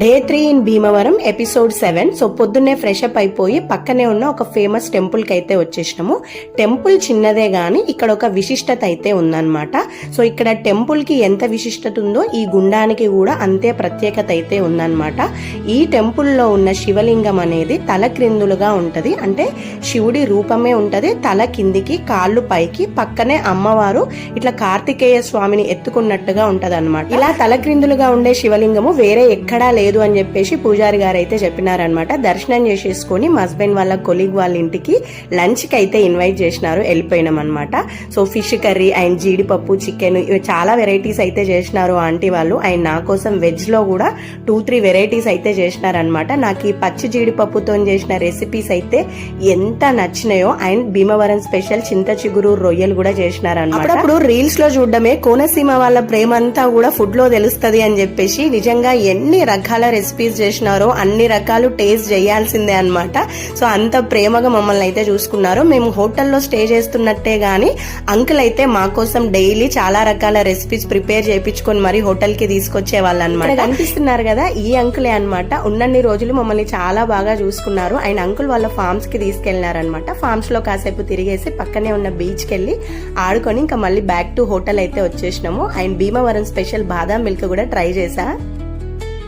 Day three in Bhimavaram episode seven. So పొద్దున్నే fresh up అయిపోయి పక్కనే ఉన్న ఒక ఫేమస్ టెంపుల్కి అయితే వచ్చేసినాము. టెంపుల్ చిన్నదే కానీ ఇక్కడ ఒక విశిష్టత అయితే ఉందన్నమాట. సో ఇక్కడ టెంపుల్కి ఎంత విశిష్టత ఉందో ఈ గుండానికి కూడా అంతే ప్రత్యేకత అయితే ఉందన్నమాట. ఈ టెంపుల్లో ఉన్న శివలింగం అనేది తల క్రిందులుగా ఉంటుంది. అంటే శివుడి రూపమే ఉంటుంది. తల కిందికి కాళ్ళు పైకి పక్కనే అమ్మవారు ఇట్లా కార్తికేయ స్వామిని ఎత్తుకున్నట్టుగా ఉంటుంది ఇలా తల క్రిందులుగా ఉండే శివలింగము వేరే ఎక్కడా లేదు అని చెప్పేసి పూజారి గారు అయితే చెప్పినారనమాట దర్శనం చేసేసుకొని మా హస్బెండ్ వాళ్ళ కొలీగ్ వాళ్ళ ఇంటికి లంచ్కి అయితే ఇన్వైట్ చేసినారు వెళ్ళిపోయినాం అనమాట సో ఫిష్ కర్రీ అండ్ జీడిపప్పు చికెన్ ఇవి చాలా వెరైటీస్ అయితే చేసినారు ఆంటీ వాళ్ళు. అండ్ నా కోసం వెజ్లో కూడా టూ త్రీ వెరైటీస్ అయితే చేసినారనమాట నాకు ఈ పచ్చి జీడిపప్పుతో చేసిన రెసిపీస్ అయితే ఎంత నచ్చినాయో అండ్ భీమవరం స్పెషల్ చింత చిగురు రొయ్యలు కూడా చేసినారనమాట అప్పుడు రీల్స్లో చూడడమే కోనసీమ వాళ్ళ ప్రేమ అంతా కూడా ఫుడ్లో తెలుస్తుంది అని చెప్పేసి నిజంగా ఎన్ని రకాల రెసిపీస్ చేసినారో అన్ని రకాలు టేస్ట్ చేయాల్సిందే అన్నమాట. సో అంత ప్రేమగా మమ్మల్ని అయితే చూసుకున్నారు. మేము హోటల్లో స్టే చేస్తున్నట్టే కానీ అంకుల్ అయితే మా కోసం డైలీ చాలా రకాల రెసిపీస్ ప్రిపేర్ చేయించుకొని మరి హోటల్కి తీసుకొచ్చే వాళ్ళు అనమాట కనిపిస్తున్నారు కదా ఈ అంకులే అన్నమాట. ఉన్నన్ని రోజులు మమ్మల్ని చాలా బాగా చూసుకున్నారు. ఆయన అంకుల్ వాళ్ళ ఫార్మ్స్కి తీసుకెళ్ళినారనమాట ఫార్మ్స్లో కాసేపు తిరిగేసి పక్కనే ఉన్న బీచ్కి వెళ్ళి ఆడుకొని ఇంకా మళ్ళీ బ్యాక్ టు హోటల్ అయితే వచ్చేసినాము. అండ్ భీమవరం స్పెషల్ బాదాం మిల్క్ కూడా ట్రై చేసా